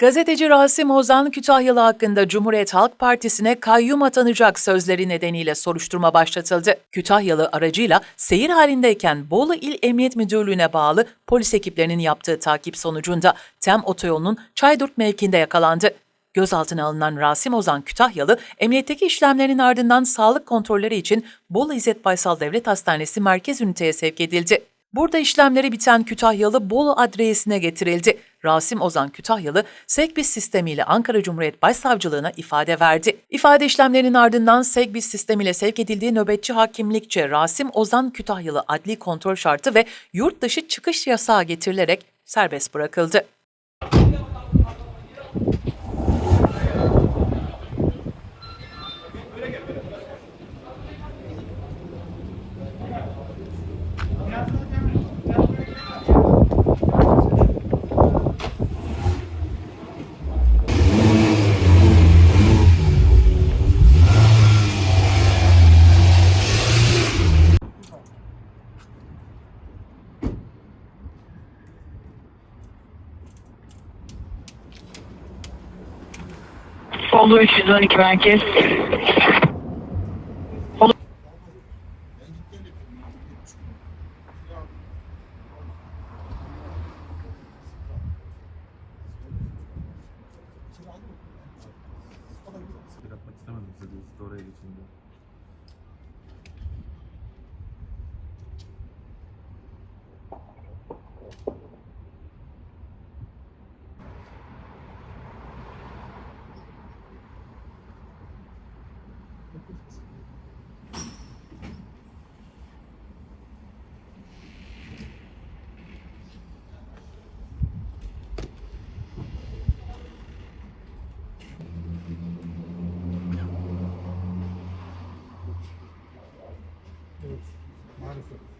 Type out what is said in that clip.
Gazeteci Rasim Ozan Kütahyalı hakkında Cumhuriyet Halk Partisi'ne kayyum atanacak sözleri nedeniyle soruşturma başlatıldı. Kütahyalı aracıyla seyir halindeyken Bolu İl Emniyet Müdürlüğü'ne bağlı polis ekiplerinin yaptığı takip sonucunda TEM otoyolunun Çaydurt mevkinde yakalandı. Gözaltına alınan Rasim Ozan Kütahyalı, emniyetteki işlemlerin ardından sağlık kontrolleri için Bolu İzzet Baysal Devlet Hastanesi merkez üniteye sevk edildi. Burada işlemleri biten Kütahyalı Bolu adresine getirildi. Rasim Ozan Kütahyalı, Sekbis sistemiyle Ankara Cumhuriyet Başsavcılığına ifade verdi. İfade işlemlerinin ardından Sekbis sistemiyle sevk edildiği nöbetçi hakimlikçe Rasim Ozan Kütahyalı adli kontrol şartı ve yurt dışı çıkış yasağı getirilerek serbest bırakıldı. Solu 312 merkez. Yapmak istemedim size oraya geçin Evet, maalesef.